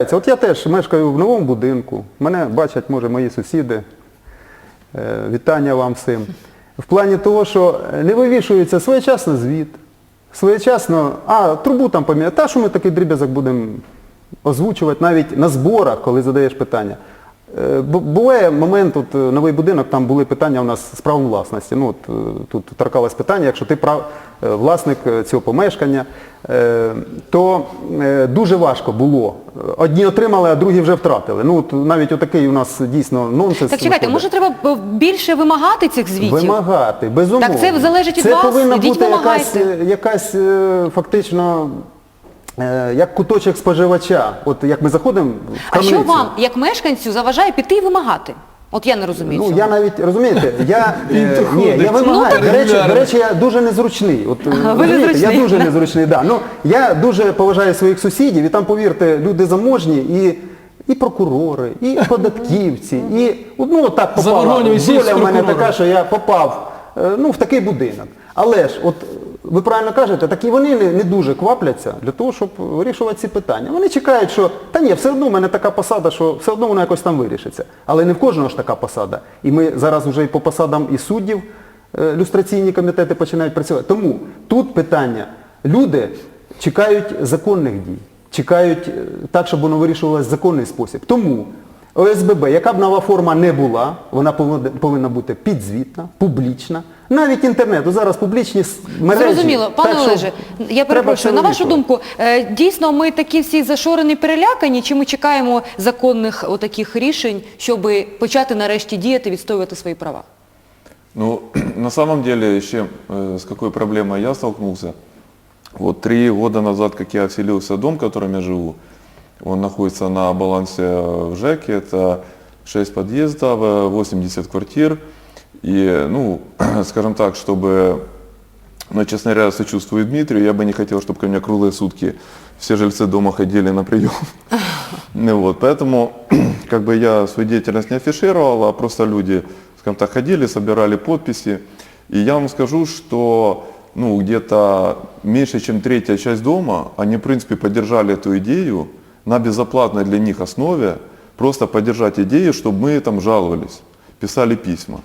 От я теж мешкаю в новому будинку, мене бачать, може, мої сусіди. Е, Вітання вам всім. В плані того, що не вивішується своєчасно звіт, своєчасно, а трубу там поміняти, та що ми такий дріб'язок будемо озвучувати навіть на зборах, коли задаєш питання. Е, Буває момент, от новий будинок, там були питання у нас з правом власності. Ну, от, е, тут торкалось питання, якщо ти прав, власник е, цього помешкання, е, то е, дуже важко було. Одні отримали, а другі вже втратили. Ну, от навіть отакий у нас дійсно нонсенс. Так чекайте, виходить. може треба більше вимагати цих звітів? Вимагати, безумовно. Так це залежить від це вас, повинна ідіть бути якась, е, якась е, фактично, е, як куточок споживача. От як ми заходимо в А що вам, як мешканцю, заважає піти і вимагати? От я не розумію Ну, цього. я навіть, розумієте, я, е, ні, я вимагаю, Ну, до, речі, до речі, я дуже незручний. От, ви розумієте, незручний, я дуже незручний, да. Ну, я дуже поважаю своїх сусідів, і там, повірте, люди заможні, і, і прокурори, і податківці, і, ну, так попала, доля в мене така, що я попав е, ну, в такий будинок. Але ж, от ви правильно кажете, так і вони не, не дуже квапляться для того, щоб вирішувати ці питання. Вони чекають, що та ні, все одно в мене така посада, що все одно воно якось там вирішиться. Але не в кожного ж така посада. І ми зараз вже і по посадам і суддів е, люстраційні комітети починають працювати. Тому тут питання. Люди чекають законних дій, чекають е, так, щоб воно вирішувалося в законний спосіб. Тому ОСББ, яка б нова форма не була, вона повинна- бути підзвітна, публічна. Навіть інтернет, зараз публічні мережі. Зрозуміло, пане Так Олеже, я перепрошую, на вашу думку, е, дійсно ми такі всі зашорені, перелякані, чи ми чекаємо законних отаких рішень, щоб почати нарешті діяти, відстоювати свої права? Ну, на самом деле, еще э, с какой проблемой я столкнулся. Вот три года назад, как я вселился в дом, в котором я живу, он находится на балансе э, в ЖЭКе, это 6 подъездов, э, 80 квартир. И, ну, скажем так, чтобы, ну, честно говоря, сочувствую Дмитрию, я бы не хотел, чтобы ко мне круглые сутки все жильцы дома ходили на прием. Ну вот, поэтому как бы я свою деятельность не афишировал, а просто люди, скажем так, ходили, собирали подписи. И я вам скажу, что ну, где-то меньше, чем третья часть дома, они, в принципе, поддержали эту идею на безоплатной для них основе, просто поддержать идею, чтобы мы там жаловались, писали письма.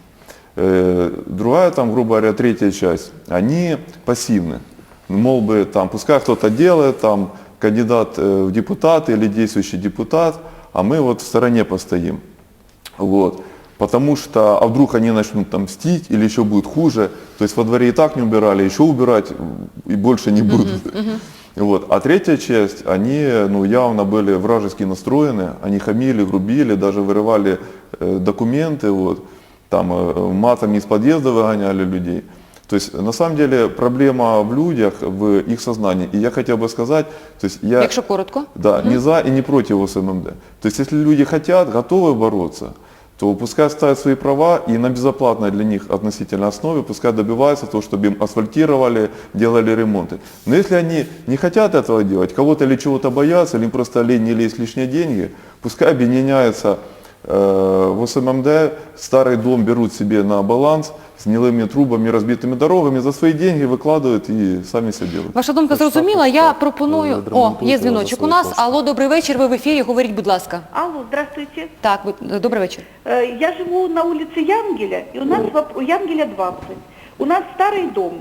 Э, Другая, там, грубо говоря, третья часть, они пассивны. Мол бы, там, пускай кто-то делает, там, кандидат э, в депутаты или действующий депутат, а мы вот в стороне постоим. Вот. Потому что, а вдруг они начнут там мстить или еще будет хуже, то есть во дворе и так не убирали, еще убирать и больше не будут. Вот. А третья часть, они ну, явно были вражески настроены, они хамили, грубили, даже вырывали э, документы, вот, там э, матами из подъезда выгоняли людей. То есть на самом деле проблема в людях, в их сознании. И я хотел бы сказать, то есть я... Якщо коротко. Да, не за и не против СММД. То есть если люди хотят, готовы бороться, то пускай ставят свои права и на безоплатной для них относительной основе пускай добиваются того, чтобы им асфальтировали, делали ремонты. Но если они не хотят этого делать, кого-то или чего-то боятся, или им просто лень не лезть лишние деньги, пускай объединяются в СММД, старый дом берут себе на баланс с гнилыми трубами, разбитыми дорогами, за свои деньги выкладывают и сами все делают. Ваша думка Тож зрозуміла. так, Я так. пропоную. Ви О, відремонтуйте є за дзвіночок у свої нас. кошти. Алло, добрий вечір. Ви в ефірі. Говоріть, будь ласка. Алло, здравствуйте. Так, ви- добрий вечір. Э, Я живу на улице Янгеля, и у нас воп- у Янгеля 20. У нас старый дом.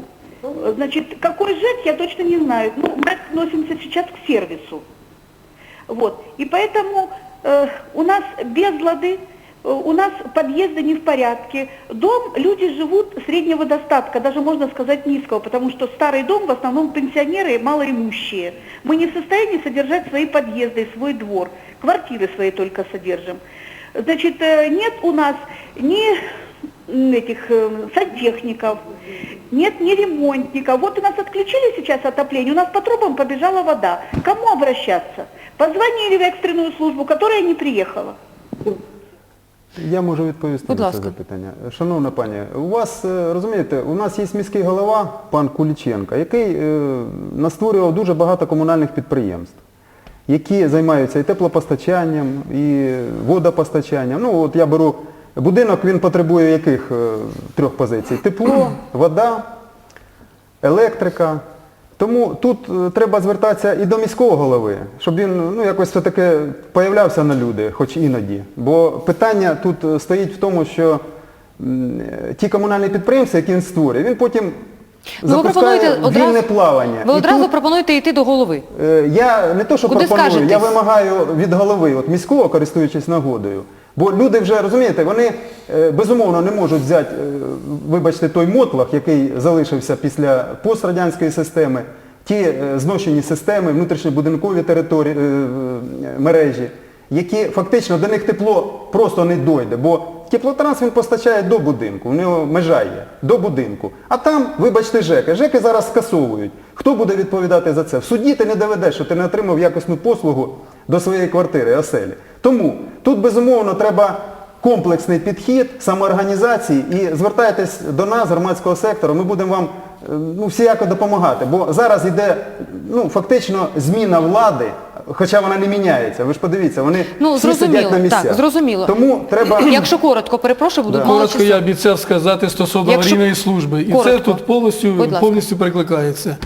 Э, Значит, какой ЖЭК, я точно не знаю. Ну, мы относимся сейчас к сервису. Вот. И поэтому э, у нас безлады, э, у нас подъезды не в порядке. Дом, люди живут среднего достатка, даже можно сказать низкого, потому что старый дом в основном пенсионеры малоимущие. Мы не в состоянии содержать свои подъезды, и свой двор. Квартиры свои только содержим. Значит, э, нет у нас ни м, этих э, сантехников, нет ни ремонтников. Вот у нас отключили сейчас отопление, у нас по трубам побежала вода. К Кому обращаться? Позвонили в экстренную службу, которая не приехала. Я можу відповісти Будь на це ласка. запитання. Шановна пані, у вас, е, розумієте, у нас є міський голова, пан Куліченко, який е, настворював дуже багато комунальних підприємств, які займаються і теплопостачанням, і водопостачанням. Ну, от я беру будинок, він потребує яких е, трьох позицій? Тепло, вода, електрика Тому тут е, треба звертатися і до міського голови, щоб він ну, якось все-таки появлявся на люди, хоч іноді. Бо питання тут е, стоїть в тому, що м, е, ті комунальні підприємства, які він створює, він потім Ну, ви запускає пропонуєте вільне одразу, плавання. ви І одразу тут, пропонуєте йти до голови. е, я не то, що Куди пропоную, я скажетесь? вимагаю від голови, от міського, користуючись нагодою. Бо люди вже, розумієте, вони е, безумовно не можуть взяти, е, вибачте, той мотлах, який залишився після пострадянської системи, ті е, зношені системи, внутрішньобудинкові території, мережі, які фактично до них тепло просто не дойде. Бо теплотранс він постачає до будинку, у нього межа є, до будинку. А там, вибачте, ЖЕКи. ЖЕКи зараз скасовують. Хто буде відповідати за це? В суді ти не доведеш, що ти не отримав якісну послугу до своєї квартири, оселі. Тому тут безумовно треба комплексний підхід, самоорганізації і звертайтесь до нас, громадського сектору, ми будемо вам е, ну, всіяко допомагати. Бо зараз йде ну, фактично зміна влади, хоча вона не міняється. Ви ж подивіться, вони Ну, всі сидять зрозуміло, на місцях. так, зрозуміло. Тому треба... Якщо коротко, перепрошую, буду Да. мало Коротко часу. я обіцяв сказати стосовно Якщо- аварійної служби. І Коротко. це тут повністю, повністю перекликається.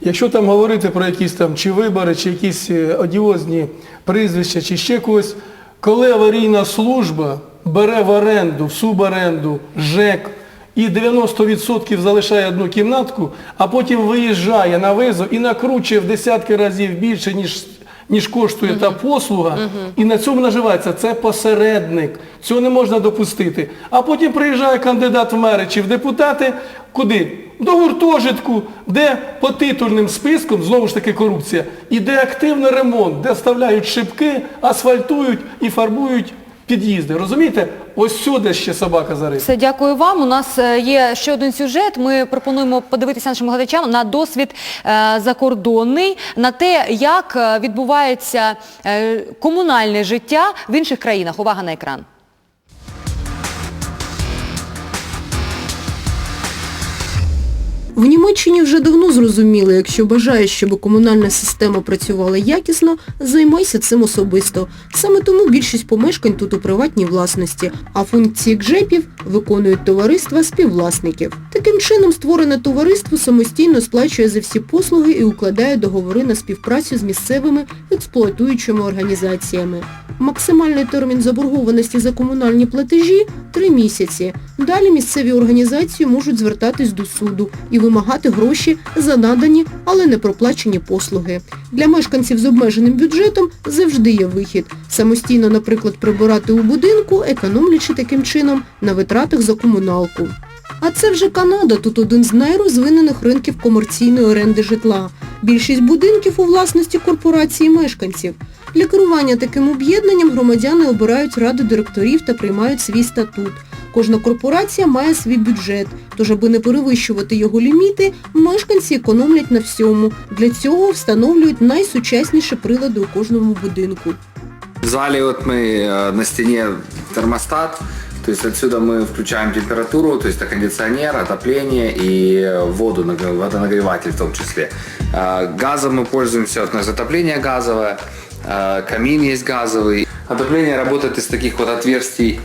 Якщо там говорити про якісь там чи вибори, чи якісь е, одіозні прізвища, чи ще когось, коли аварійна служба бере в оренду, в суборенду, ЖЕК, і 90% залишає одну кімнатку, а потім виїжджає на визов і накручує в десятки разів більше, ніж ніж коштує та послуга, і на цьому наживається. Це посередник. Цього не можна допустити. А потім приїжджає кандидат в мери чи в депутати, куди? До гуртожитку, де по титульним спискам, знову ж таки корупція, іде активний ремонт, де вставляють шибки, асфальтують і фарбують під'їзди. Розумієте? Ось сюди ще собака зарита. Все, дякую вам. У нас е, є ще один сюжет. Ми пропонуємо подивитися нашим глядачам на досвід е, закордонний, на те, як е, відбувається комунальне життя в інших країнах. Увага на екран. В Німеччині вже давно зрозуміли, якщо бажаєш, щоб комунальна система працювала якісно, займайся цим особисто. Саме тому більшість помешкань тут у приватній власності, а функції ГЖЕПів виконують товариства співвласників. Таким чином створене товариство самостійно сплачує за всі послуги і укладає договори на співпрацю з місцевими експлуатуючими організаціями. Максимальний термін заборгованості за комунальні платежі – 3 місяці. Далі місцеві організації можуть звертатись до суду і вимагати гроші за надані, але не проплачені послуги. Для мешканців з обмеженим бюджетом завжди є вихід. Самостійно, наприклад, прибирати у будинку, економлячи таким чином на витратах за комуналку. А це вже Канада, тут один з найрозвинених ринків комерційної оренди житла. Більшість будинків у власності корпорації мешканців. Для керування таким об'єднанням громадяни обирають раду директорів та приймають свій статут. Кожна корпорація має свій бюджет, тож аби не перевищувати його ліміти, мешканці економлять на всьому. Для цього встановлюють найсучасніші прилади у кожному будинку. В зале вот мы э, на стене термостат, то есть отсюда мы включаем температуру, то есть это кондиционер, отопление и э, воду, наг- водонагреватель в том числе. Э, Газом мы пользуемся, вот у нас отопление газовое, э, камин есть газовый. Отопление работает из таких вот отверстий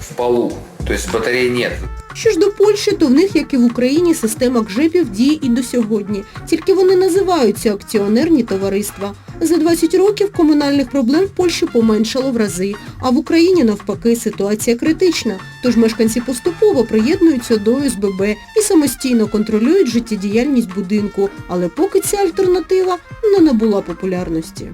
в полу, то есть батарей нет. Що ж до Польщі, то в них, як і в Україні, система ГЖЕПів діє і до сьогодні. Тільки вони називаються акціонерні товариства. За 20 років комунальних проблем в Польщі поменшало в рази, а в Україні навпаки ситуація критична. Тож мешканці поступово приєднуються до ОСББ і самостійно контролюють життєдіяльність будинку. Але поки ця альтернатива не набула популярності.